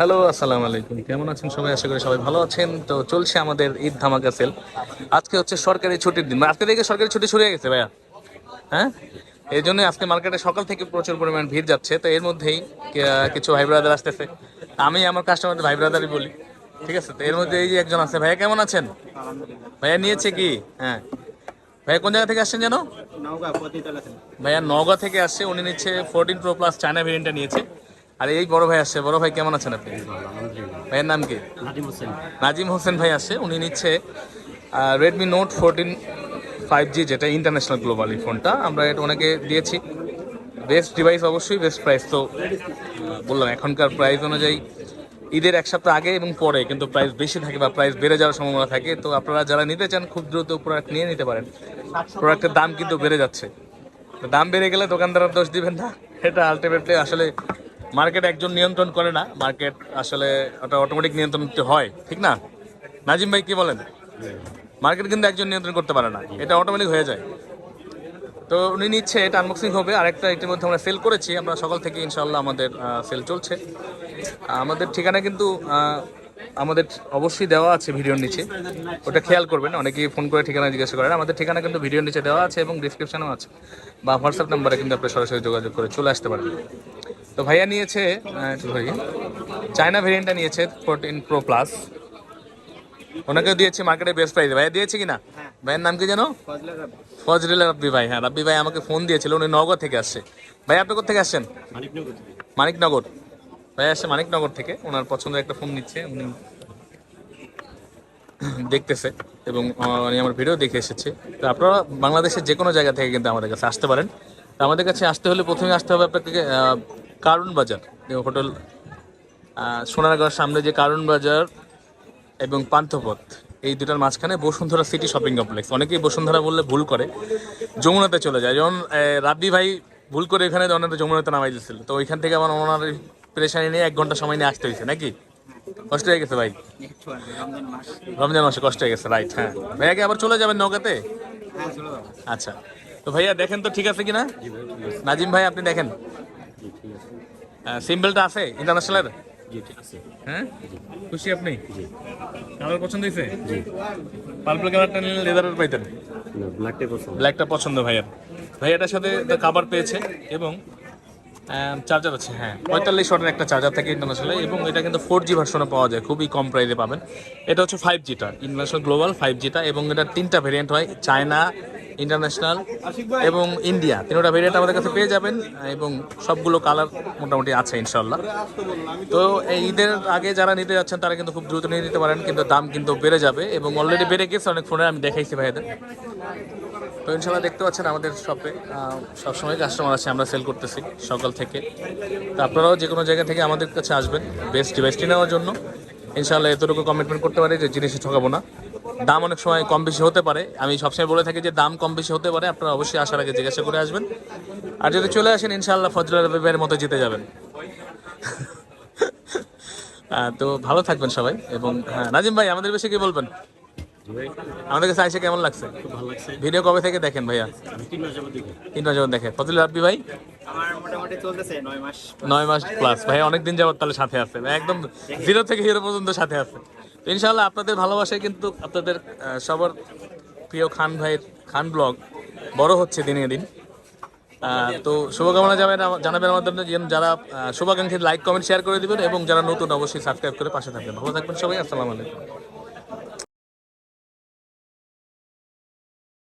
Hello আসসালামু আলাইকুম। কেমন আছেন সবাই? আশা করি সবাই ভালো আছেন। তো চলছে আমাদের ঈদ ধামাকা সেল আজকে হচ্ছে সরকারি ছুটির দিন। আজকে থেকে সরকারি ছুটি শুরু হয়ে গেছে ভাইয়া। হ্যাঁ? এই জন্য আজকে মার্কেটে সকাল থেকে প্রচুর পরিমাণ ভিড় যাচ্ছে। তো এর মধ্যেই কিছু ভাই ব্রাদার আসতেছে। আমি আমার কাস্টমারদের ভাই ব্রাদারই বলি। ঠিক আছে? তো এর মধ্যে এই যে একজন আছে। ভাইয়া কেমন আছেন? ভাইয়া নিয়েছে কি? হ্যাঁ। ভাইয়া কোন জায়গা থেকে আসছেন থেকে। ভাইয়া নগা থেকে আসছে। উনি নিচ্ছে ফোরটিন প্রো প্লাস চায়না ভেরিয়েন্টটা নিয়েছে। আর এই বড় ভাই আসছে বড় ভাই কেমন আছেন আপনি? ভাইয়ের নাম কি? নাজিম হোসেন। ভাই আসছে উনি নিচ্ছে Redmi note fourteen five G যেটা ইন্টারন্যাশনাল গ্লোবাল এই ফোনটা। আমরা এটা ওনাকে দিয়েছি। বেস্ট ডিভাইস অবশ্যই বেস্ট প্রাইস তো বললাম এখনকার প্রাইস অনুযায়ী ঈদের এক সপ্তাহ আগে এবং পরে কিন্তু প্রাইস বেশি থাকে বা প্রাইস বেড়ে যাওয়ার সম্ভাবনা থাকে। তো আপনারা যারা নিতে চান খুব দ্রুত প্রোডাক্ট নিয়ে নিতে পারেন। প্রোডাক্টের দাম কিন্তু বেড়ে যাচ্ছে। দাম বেড়ে গেলে দোকানদাররা দোষ দিবেন না। এটা আলটিমেটলি আসলে মার্কেট একজন নিয়ন্ত্রণ করে না, মার্কেট আসলে ওটা অটোমেটিক নিয়ন্ত্রণ হয়, ঠিক না? নাজিম ভাই কি বলেন? মার্কেট কিন্তু একজন নিয়ন্ত্রণ করতে পারে না, এটা অটোমেটিক হয়ে যায়। তো উনি নিচ্ছে, এটা আনবক্সিং হবে আর আরেকটা ইতিমধ্যে আমরা সেল করেছি, আমরা সকাল থেকে ইনশাল্লাহ আমাদের সেল চলছে। আমাদের ঠিকানা কিন্তু আমাদের অবশ্যই দেওয়া আছে ভিডিওর নিচে। ওটা খেয়াল করবেন অনেকেই ফোন করে ঠিকানা জিজ্ঞাসা করেন। আমাদের ঠিকানা কিন্তু ভিডিওর নিচে দেওয়া আছে এবং ডিসক্রিপশনেও আছে। বা হোয়াটসঅ্যাপ নাম্বারে কিন্তু আপনি সরাসরি যোগাযোগ করে চলে আসতে পারেন তো ভাইয়া নিয়েছে ধরি চায়না ভেরিয়েন্টটা নিয়েছে ফোরটিন প্রো প্লাস ওনাকে দিয়েছে মার্কেটে বেস্ট প্রাইস ভাইয়া দিয়েছে কিনা? ভাইয়ের নাম কি জানো ফজরুল রাব্বি। ভাই হ্যাঁ রাব্বি ভাই আমাকে ফোন দিয়েছিল উনি নগর থেকে আসছে। ভাই আপনি কোথা থেকে আসছেন? মানিকনগর মানিকনগর। ভাই আসে মানিকনগর থেকে। ওনার পছন্দের একটা ফোন নিচ্ছে, উনি দেখতেছে এবং আমার ভিডিও দেখে এসেছে। তো আপনারা বাংলাদেশের যে কোনো জায়গা থেকে কিন্তু আমাদের কাছে আসতে পারেন। তো আমাদের কাছে আসতে হলে প্রথমে আসতে হবে আপনাকে কারুন বাজার হোটেল সোনারগাঁওর সামনে যে কারুন বাজার এবং পান্থপথ, এই দুটার মাঝখানে বসুন্ধরা সিটি শপিং কমপ্লেক্স। অনেকেই বসুন্ধরা বললে ভুল করে, যমুনাতে চলে যায়। যেমন রাব্বি ভাই ভুল করে এখানে ওনাদের যমুনাতে নামাই দিয়েছিল। তো ওইখান থেকে আমার ওনার প্রেশানি নিয়ে এক ঘণ্টা সময় নিয়ে আসতে হয়েছে নাকি? কষ্ট হয়ে গেছে ভাই? রমজান মাসে কষ্ট হয়ে গেছে রাইট হ্যাঁ। ভাইয়াকে আবার চলে যাবেন নৌকাতে আচ্ছা। তো ভাইয়া দেখেন তো ঠিক আছে কিনা? নাজিম ভাই আপনি দেখেন? সিম্বলটা আছে। ইন্টারন্যাশনালের? হ্যাঁ? খুশি আপনি? কালার পছন্দ হয়েছে? পার্পল কালারটা নিলে লেদারের পাইতেন। পছন্দ। ব্ল্যাকটা পছন্দ ভাইয়ার। ভাইয়াটার সাথে কাভার পেয়েছে এবং চার্জার আছে হ্যাঁ। পঁয়তাল্লিশ ওয়াটের একটা চার্জার থাকে ইন্টারন্যাশনাল এবং এটা কিন্তু ফোর জি ভার্সনে পাওয়া যায়, খুবই কম প্রাইসে পাবেন। এটা হচ্ছে ফাইভ জিটা ইন্টারন্যাশনাল গ্লোবাল ফাইভ জিটা এবং এটা তিনটা ভেরিয়েন্ট হয় চায়না ইন্টারন্যাশনাল এবং ইন্ডিয়া তিনটা ভেরিয়েন্ট আমাদের কাছে পেয়ে যাবেন, এবং সবগুলো কালার মোটামুটি আছে ইনশাল্লাহ তো এই ঈদের আগে যারা নিতে যাচ্ছেন, তারা কিন্তু খুব দ্রুত নিয়ে নিতে পারেন, কিন্তু দাম কিন্তু বেড়ে যাবে, এবং অলরেডি বেড়ে গেছে, অনেক ফোনে আমি দেখাইছি ভাইদের তো ইনশাল্লাহ দেখতে পাচ্ছেন আমাদের শপে সবসময় কাস্টমার আছে, আমরা সেল করতেছি সকাল থেকে। তো আপনারাও যে কোনো জায়গা থেকে আমাদের কাছে আসবেন বেস্ট ডিভাইসটি নেওয়ার জন্য। ইনশাল্লাহ এতটুকু কমিটমেন্ট করতে পারি যে জিনিসে ঠকাবো না। দাম অনেক সময় কম বেশি হতে পারে। আমি সবসময় বলে থাকি যে দাম কম বেশি হতে পারে, আপনারা অবশ্যই আসার আগে জিজ্ঞাসা করে আসবেন। আর যদি চলে আসেন ইনশাল্লাহ ফজলুল রবিবার মতো জিতে যাবেন। তো ভালো থাকবেন সবাই। এবং হ্যাঁ নাজিম ভাই, আমাদের বেশি কি বলবেন? আমাদের কাছে আইসে কেমন লাগছে? খুব ভালো লাগছে। ভিডিও কবে থেকে দেখেন ভাইয়া? আমি তিন মাস যাব দেখি। তিন মাস যাবত দেখেন। ফজল রাব্বি ভাই? আমার মোটামুটি চলতেছে নয় মাস নয় মাস প্লাস ভাই অনেক দিন যাবত তাহলে সাথে আছে। একদম জিরো থেকে হিরো পর্যন্ত সাথে আছে। তো ইনশাআল্লাহ আপনাদের ভালোবাসায় কিন্তু আপনাদের সবার প্রিয় খান ভাইয়ের খান ব্লগ বড় হচ্ছে দিনে দিন। আহ, তো শুভকামনা যাবেন জানাবেন আমাদের যেন যারা শুভাকাঙ্ক্ষী লাইক কমেন্ট শেয়ার করে দিবেন এবং যারা নতুন অবশ্যই সাবস্ক্রাইব করে পাশে থাকবেন। ভালো থাকবেন সবাই। আসসালামু আলাইকুম।